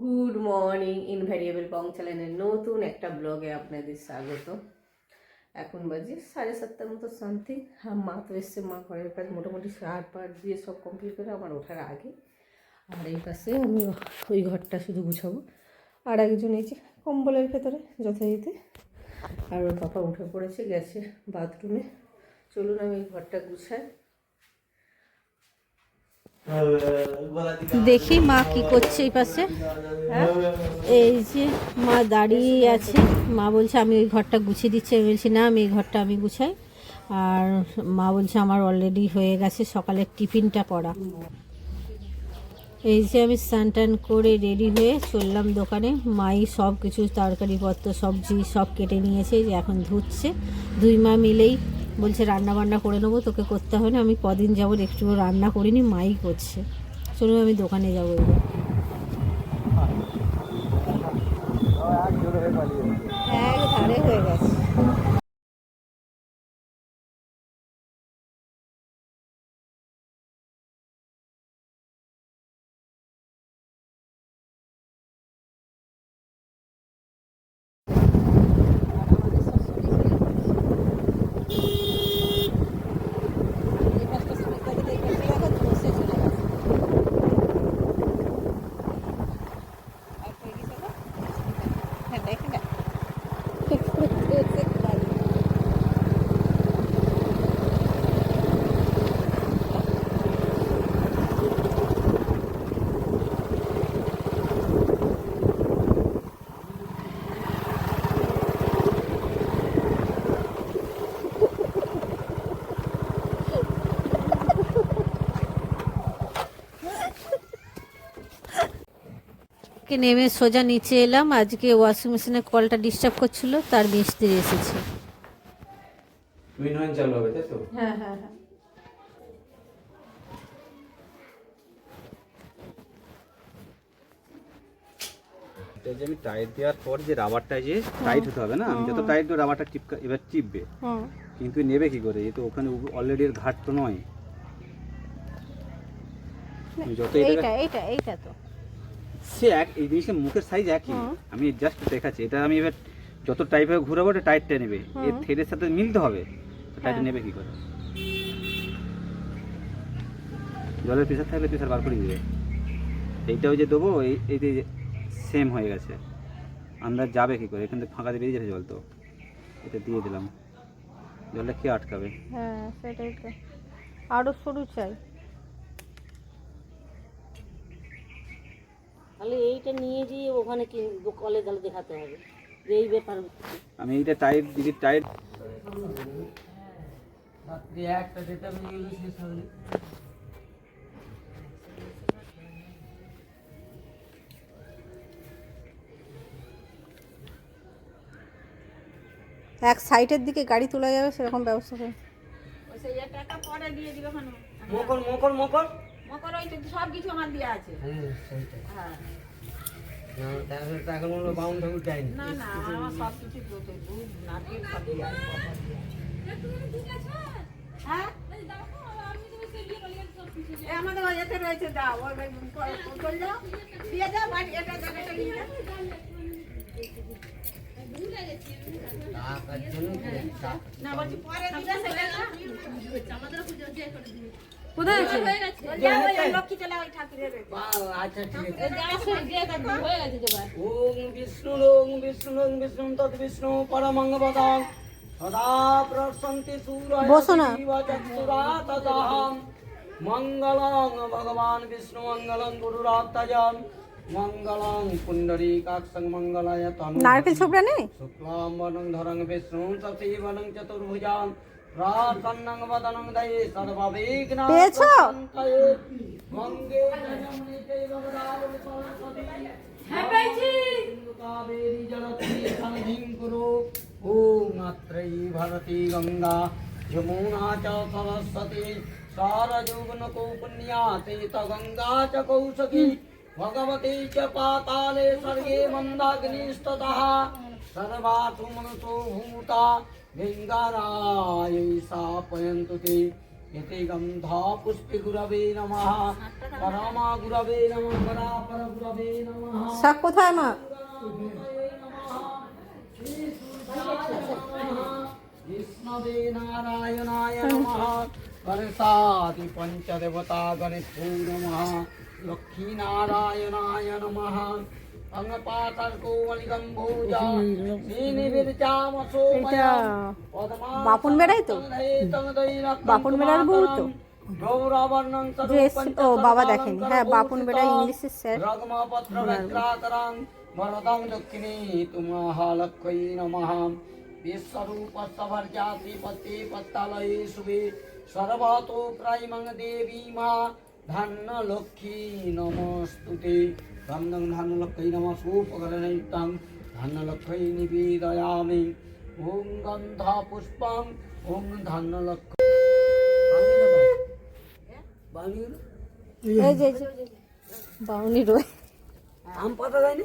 Good morning invariable বং চ্যানেলের নতুন একটা ব্লগে আপনাদের স্বাগত। এখন বাজে সাড়ে সাতটার মতো শান্তি হ্যাঁ মা তো এসছে, মা ঘরের কাজ মোটামুটি সার পাট দিয়ে সব কমপ্লিট করে আমার ওঠার আগে। আর এই পাশে আমি ওই ঘরটা শুধু গুছাবো। আর একজন এই যে কম্বলের ভেতরে যথারীতি। আর ওর পাপা উঠে পড়েছে, গেছে বাথরুমে চলুন আমি ঘরটা গুছাই। দেখি মা কি করছে এই পাশে। এই যে মা দাঁড়িয়ে আছে। মা বলছে আমি ওই ঘরটা গুছিয়ে দিচ্ছি। আমি বলছি না আমি এই ঘরটা আমি গুছাই। আর মা বলছে আমার অলরেডি হয়ে গেছে সকালের টিফিনটা করা এই যে আমি স্নান টান করে রেডি হয়ে চললাম দোকানে। মাই সব কিছু তরকারিপত্র সবজি সব কেটে নিয়েছে যে এখন ধুচ্ছে। দুই মা মিলেই বলছে, রান্না বান্না করে নেব, তোকে করতে হবে না, আমি কদিন যাব একটু রান্না করিনি, মাই করছে। চলুন, আমি দোকানে যাব এবার। এক ধারে হয়ে গেছে। কে নেমে সোজা নিচে এলাম। আজকে ওয়াশিং মেশিনের কলটা ডিস্টার্ব করছিল তার মিস্ত্রি এসেছে। টুইন ওয়ান চালু হবে তাই তো? হ্যাঁ হ্যাঁ হ্যাঁ। এটা যে আমি টাইট দেওয়ার পর যে রাবারটা যে টাইট হতে হবে না আমি যত টাইট দেবো রাবারটা চিপকা এবার চিপবে। কিন্তু নেবে কি করে? এ তো ওখানে অলরেডি এর ঘাট তো নয়। যত এটা এইটা এইটা এইটা তো। সে এক এই জিনিসের মুখের সাইজ একই। আমি জাস্ট দেখাচ্ছি। এটা আমি এবার যত টাইপে ঘুরাবো ওটা টাইটটা নেবে। এর থ্রেডের সাথে মিলতে হবে। টাইট নেবে কি করে? জলের প্রেশার থাকলে প্রেশার বার করে দিবে। এইটাও যে দেবো এই এই যে সেম হয়ে গেছে। আন্দাজ যাবে কি করে? এখান থেকে ফাঁকা দিয়ে বেরিয়ে যাবে জল তো। এটা দিয়ে দিলাম। জলটা কে আটকাবে? হ্যাঁ সেটাই তো। আরও সরু চাই। তাহলে এইটা নিয়ে গিয়ে ওখানে কি কলে তাহলে দেখাতে হবে? যে এই ব্যাপার। আমি এইটা টাইট যদি টাইট এক সাইডের দিকে গাড়ি তোলা যাবে সেরকম ব্যবস্থা করে। মকর মকর মকর মকর ওই সব কিছু আমার দেওয়া আছে। হ্যাঁ। না না আমার সব কিছু দুধ নারকেল সব দেওয়া আছে। হ্যাঁ? আমাদের রয়েছে দাও ওই দিয়ে এটা জায়গাটা নিয়ে না বলছি পরে দিবে সেটা না। কোথায় আছে যাও চলে ওই ঠাকুরের ওম বিষ্ণু লোং বিষ্ণু লোং বিষ্ণু তদ বিষ্ণু পরমং বদাং সদা প্রসন্তি সূরয়। চক্ষুরা তদাহম। মঙ্গলং ভগবান বিষ্ণু মঙ্গলং গুরুরাত্মজম মঙ্গলং পুণ্ডরীকাক্ষং মঙ্গলায় তনু নারকেল ছোবড়া নেই? শুক্লাং বরং ধরং বিষ্ণু সশীবনং চতুর্ভুজাং পেয়েছ भारती गंगा यमुना च सरस्वती सारजुग्नकौपुण्या तीत गंगा च कौसकी भगवती च पाताले सर्गे मन्दाग्निस्ततः सर्वासु मनसो भूता गङ्गारायै सापयन्तु ते এতে গন্ধা পুষ্পে গুরবে নমঃ পরমা গুরবে নমঃ পরাপর গুরবে নমঃ শাক কোথায় মা বিষ্ণবে নারায়ণায় নমঃ গণেশাদি পঞ্চদেবতা গণেশো নমঃ লক্ষ্মী নারায়ণায় বাপন বেড়াই তো? বাপন বেড়ার বউ তো? ও, বাবা দেখেনি। হ্যাঁ, বাপন বেড়া ইংলিশের স্যার। রগমপত্র ব্যগ্রাকরাং বরদং দক্ষিণে তুমহালক্ষৈ নমঃ বিশ্বরূপ সবর্জাতি পতে পত্তালয়ে শুভে সর্বতো প্রাইমং দেবী মা গন্ধং ধান্যলক্ষৈ নম সুপকরণৈতং ধান্যলক্ষৈ নিবেদয়ামি ওং গন্ধা পুষ্পং ওং ধান্যলক্ষ বাউনি রয়ে আম পাতা দেয়নি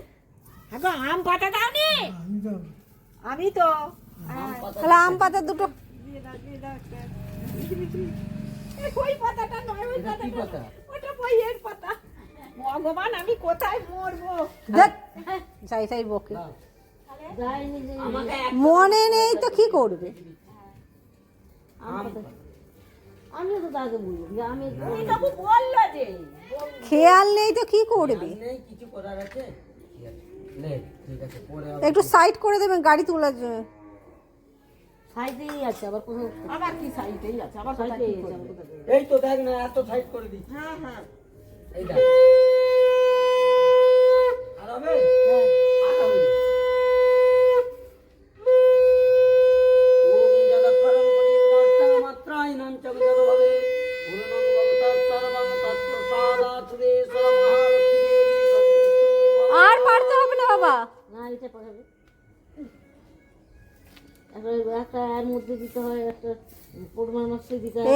হ্যাঁ আম পাতা আমি তো আম পাতা দুটো পাতা ভগবান আমি কোথায় মরবো? দেখ, যাই তাই বকে। মনে নেই তো কি করবে? আম তুমি তবু বলল যে। খেয়াল নেই তো কি করবে? কিছু করার আছে? ঠিক আছে লে ঠিক আছে পরে আবার- একটু সাইড করে দেবেন গাড়ি তোলার জন্য। আবার কি সাইডেই আছে? আবার কি করবে? এই তো দেখ না এত সাইড করে দিচ্ছি। হ্যাঁ হ্যাঁ। এই দেখ। আর পারতে হবে না বাবা। না এটা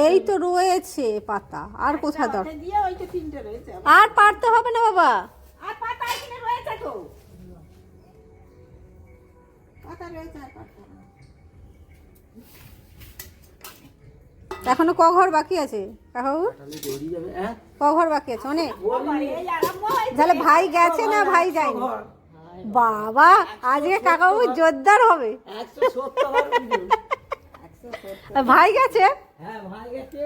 এই তো রয়েছে পাতা আর কোথা দর? পাতা দিয়ে ওই তো তিনটে রয়েছে। আর পারতে হবে না বাবা আর পাতা এখানে রয়েছে তো। এখনও ক ঘর বাকি আছে? যাবে হ্যাঁ? ক ঘর বাকি আছে অনেক। তাহলে ভাই গেছে না ভাই যায়নি? বাবা আজকে কাকাবু জোরদার হবে। ভাই গেছে? হ্যাঁ গেছে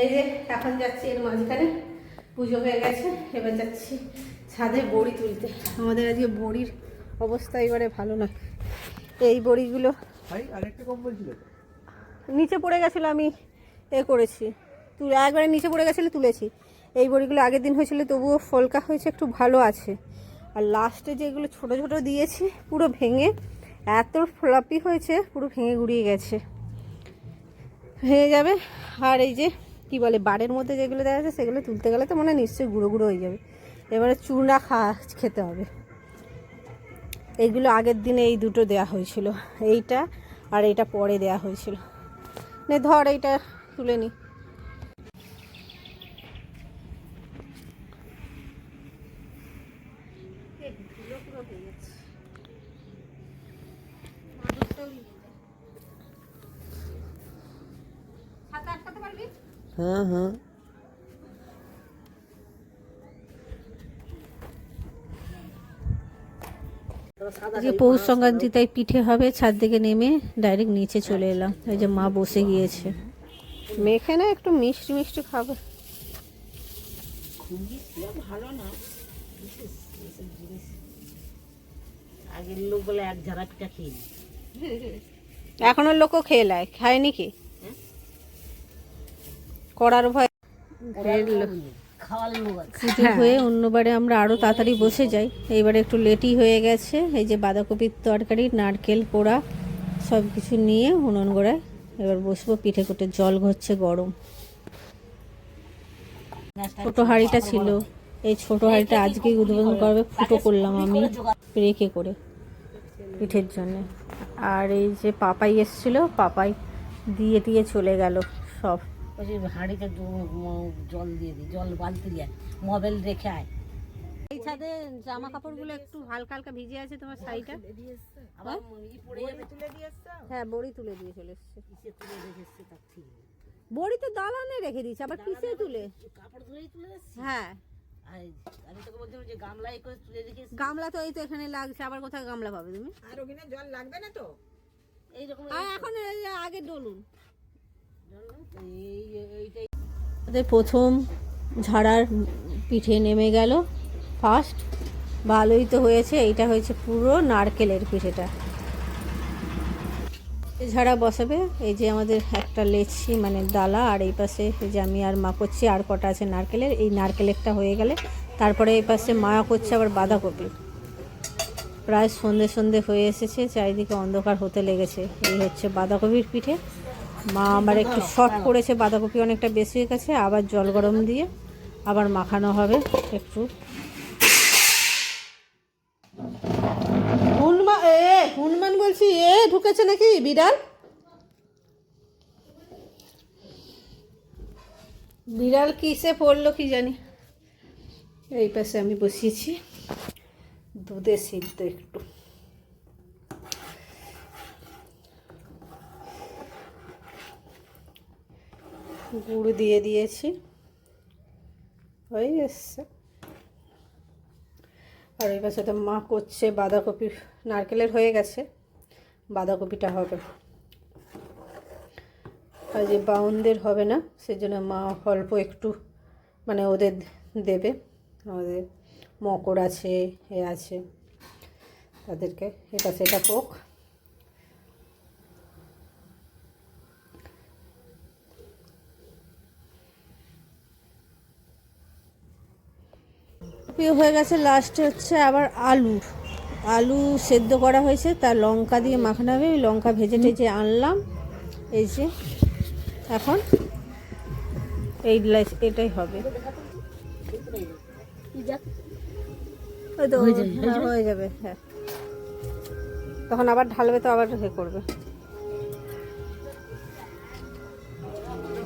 এই যে এখন যাচ্ছি এর মাঝখানে। পুজো হয়ে গেছে এবার যাচ্ছি ছাদে বড়ি তুলতে। আমাদের আজকে বড়ির অবস্থা এবারে ভালো না। এই বড়িগুলো নিচে পড়ে গেছিল আমি এ করেছি। তুলে একবারে নিচে পড়ে গেছিল তুলেছি। এই বড়িগুলো আগের দিন হয়েছিল তবুও ফলকা হয়েছে একটু ভালো আছে। আর লাস্টে যেগুলো ছোট ছোট দিয়েছি পুরো ভেঙে এত ফ্লাপি হয়েছে পুরো ভেঙে গুড়িয়ে গেছে। ভেঙে যাবে। আর এই যে কি বলে বাড়ির মধ্যে যেগুলো দেওয়া আছে সেগুলো তুলতে গেলে তো মনে নিশ্চয়ই গুঁড়ো গুঁড়ো হয়ে যাবে। এবারে চূড়া খা, খেতে হবে। এইগুলো আগের দিনে এই দুটো দেয়া হয়েছিল, এইটা আর এটা পরে দেয়া হয়েছিল। নে ধর এইটা তুলে নি। হ্যাঁ হ্যাঁ যে পৌষ সংক্রান্তি তাই পিঠে হবে ছাদ থেকে নেমে ডাইরেক্ট নিচে চলে এলাম। এই যে মা বসে গিয়েছে। মেখে না একটু মিষ্টি মিষ্টি খাবে। ভালো না আগের লোক বলে এক ঝাড়া পিঠা খেয়ে এখনও লোকও খেয়ে লায় খায়নি কি? করার ভয়। পুজো হয়ে। অন্যবারে আমরা আরও তাড়াতাড়ি বসে যাই। এইবারে একটু লেটই হয়ে গেছে। এই যে বাঁধাকপির তরকারি নারকেল পোড়া সব কিছু নিয়ে উনুন গোড়ায় এবার বসবো। পিঠে কোটে জল ঘচ্ছে গরম। ছোট হাঁড়িটা ছিল। এই ছোট হাঁড়িটা আজকেই উদ্বোধন করবে ফুটো করলাম আমি রেখে করে পিঠের জন্য। আর এই যে পাপাই এসছিল পাপাই দিয়ে দিয়ে চলে গেল সব। ওই হাঁড়িতে জল দিয়ে দিই জল বালতি দিয়ে মোবাইল রেখে আয়। এই ছাদে জামা কাপড়গুলো একটু হালকা হালকা ভিজে আছে তোমার শাড়িটা এসছো? হ্যাঁ? বড়ি। তুলে দিয়ে চলে এসছে। বড়ি তো দালানে রেখে দিয়েছে আবার কিসে তুলে। কাপড় ধরেই তুলে হ্যাঁ। আমি তোকে বলছিলাম যে গামলায় করে তুলে রেখেছে গামলা তো এই তো এখানে লাগছে আবার কোথায় গামলা পাবে তুমি? আর ওখানে জল লাগবে না তো? এইরকম এখন আগে ডলুন। আমাদের প্রথম ঝাড়ার পিঠে নেমে গেল। ফার্স্ট ভালোই তো হয়েছে, এইটা হয়েছে পুরো নারকেলের পিঠেটা। ঝাড়া বসাবে, এই যে আমাদের একটা লেচি মানে ডালা, আর এই পাশে এই যে আমি আর মা করছি, আর কটা আছে নারকেলের, এই নারকেলেরটা হয়ে গেলে, তারপরে এই পাশে মা করছে আবার বাঁধাকপি। প্রায় সন্ধে সন্ধে হয়ে এসেছে, চারিদিকে অন্ধকার হতে লেগেছে। এই হচ্ছে বাঁধাকপির পিঠে। মা আমার একটু শর্ট করেছে বাঁধাকপি অনেকটা বেশি হয়ে গেছে, আবার জল গরম দিয়ে আবার মাখানো হবে একটু। হনুমান, এ হনুমান বলছি, এ, ঢুকেছে নাকি বিড়াল? বিড়াল কিসে পড়ল কি জানি। এই পাশে আমি বসিয়েছি দুধে সিদ্ধ একটু। গুড় দিয়ে দিয়েছি। হয়ে এসছে আর ওই পাশে তো মা করছে, বাঁধাকপি, নারকেলের হয়ে গেছে। বাঁধাকপিটা হবে। আর যে বাউনদের হবে না, সেজন্য মা অল্প একটু মানে ওদের দেবে। আমাদের মকর আছে, এ আছে। তাদেরকে এটা সেটা হোক। প্রিয় হয়ে গেছে লাস্টে হচ্ছে আবার আলু। আলু সেদ্ধ করা হয়েছে তার লঙ্কা দিয়ে মাখানো হবে। ওই লঙ্কা ভেজে টেজে আনলাম। এই যে এখন এই এটাই হবে। ওই তো হ্যাঁ, হয়ে যাবে? হ্যাঁ তখন আবার ঢালবে তো আবার হে করবে।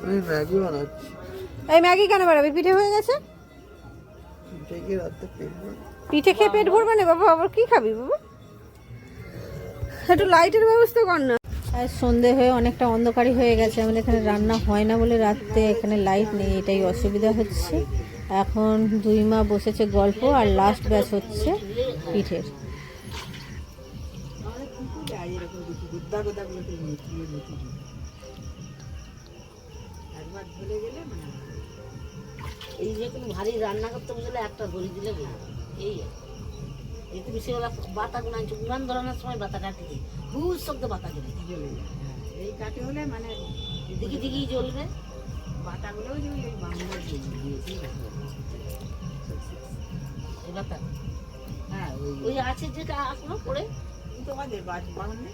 আমি ম্যাগি বানাচ্ছি। এই ম্যাগি কেন বাড়াবে পিঠে হয়ে গেছে? এটাকে রাতে পেট ভরে। পিঠে খেয়ে পেট ভরবে না বাবা? আবার কি খাবি বাবা? একটু লাইটের ব্যবস্থা কর না। আর সন্ধে হয়ে অনেকটা অন্ধকারই হয়ে গেছে। আমাদের এখানে রান্না হয় না বলে রাত্রে এখানে লাইট নেই এটাই অসুবিধা হচ্ছে। এখন দুই মা বসেছে গল্প আর লাস্ট ব্যাচ হচ্ছে পিঠের। একবার ধরে গেলে মানে এই যে কোনো ভারী রান্না করতে বসলে একটা ধরে দিলে যাবে। এই। এই তো বেশি বেলা বাতা গুলো আনছে উনান ধরানোর সময় বাতা কাটি দিই। হুস শব্দ বাতা কেটে দিই জ্বলে হ্যাঁ, এই কাঠে হলে মানে দিকে দিকেই জ্বলবে। বাটাগুলোও যে ওই বাংলা দিয়েছি এই বাতা হ্যাঁ ওই ওই আছে যেটা আসলো পরে তোমাদের বাগানে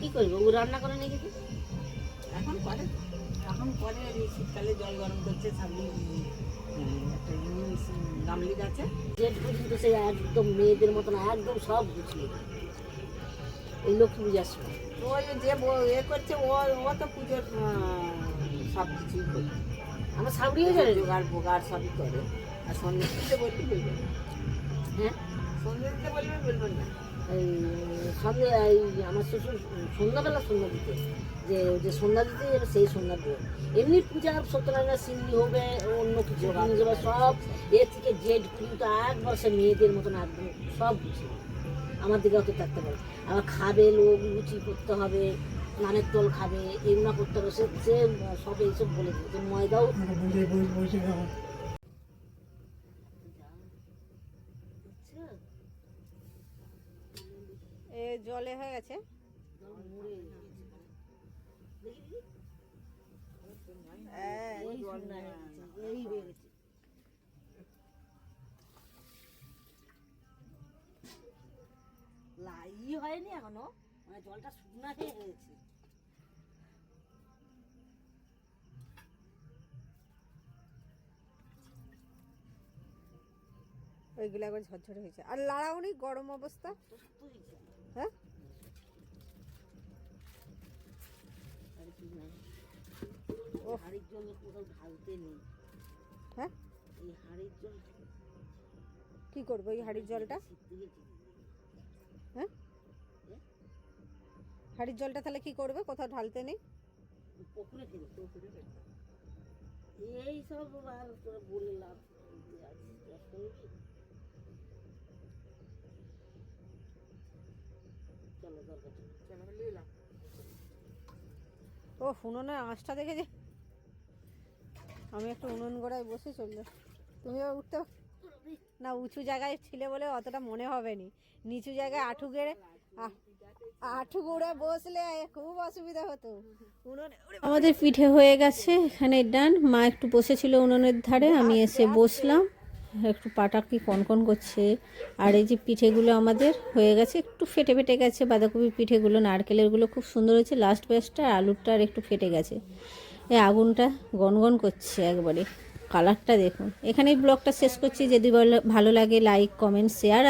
কি করবে? ও রান্না করে যেতে এখন করে। এখন করে শীতকালে জল গরম করছে সামনে একটা জিনিস গামলি আছে জেট সেই একদম মেয়েদের মতন একদম সব গুছিয়ে। এই লক্ষ্মী পূজার সময় ওই যে এ করছে ও ও তো পুজোর সব কিছুই করে আমার সাবড়িয়ে যাবে জোগাড় বোগাড় সবই করে আর সন্ধ্যে দিতে বলবি হ্যাঁ বলবেন না এই সন্ধ্যে এই আমার শ্বশুর সন্ধ্যাবেলা সন্ধ্যা দিতে যে যে সন্ধ্যা দিতে যাবে, সেই সন্ধ্যা দেবে। এমনি পূজা সত্যনারায়ণ সিন্ধি হবে, অন্য কিছু হবে সব এ থেকে জেড কিন্তু একবার সে মেয়েদের মতন একদম সব গুছিয়ে আমার দিকে অত থাকতে পারে আবার খাবে লোক, লুচি করতে হবে নানের তল খাবে, এগুলো করতে হবে, সে সব এইসব বলে যে ময়দাও জলে হয়ে গেছে। হয়ে হয়ে হয়নি এখনও মানে জলটা শুকনা ওইগুলো একবার ঝরঝরে হয়েছে। আর লাড়াউনি গরম অবস্থা। হ্যাঁ? ও হাড়ির জল কোথাও ঢালতে নেই। হ্যাঁ? এই হাড়ির জল কি করব এই হাড়ির জলটা? হ্যাঁ? হাড়ির জলটা তাহলে কি করবে? কোথাও ঢালতে নেই? পুকুরে ফেলে এই সব আর তোরা বলে লাভ চলো দরকার চলো ও উনুনের আঁচটা দেখে যে। আমি একটু উনুন গোড়ায় বসে চলল তুমি উঠতে না, উঁচু জায়গায় ছিলে বলে অতটা মনে হবে নি। নিচু জায়গায় আঠু গেড়ে আঠু গড়ে বসলে খুব অসুবিধা হতো। উনুনে আমাদের পিঠে হয়ে গেছে, এখানে ডান। মা একটু বসেছিল উনুনের ধারে, আমি এসে বসলাম। একটু পাটা কি কনকন করছে। আর এই যে পিঠেগুলো আমাদের হয়ে গেছে, একটু ফেটে ফেটে গেছে। বাঁধাকপির পিঠেগুলো, নারকেলেরগুলো খুব সুন্দর হয়েছে। লাস্ট ব্যাচটা আলুরটা আর একটু ফেটে গেছে। এই আগুনটা গনগন করছে একবারে। কালারটা দেখুন। এখানেই ব্লগটা শেষ করছি। যদি ভালো লাগে লাইক কমেন্ট শেয়ার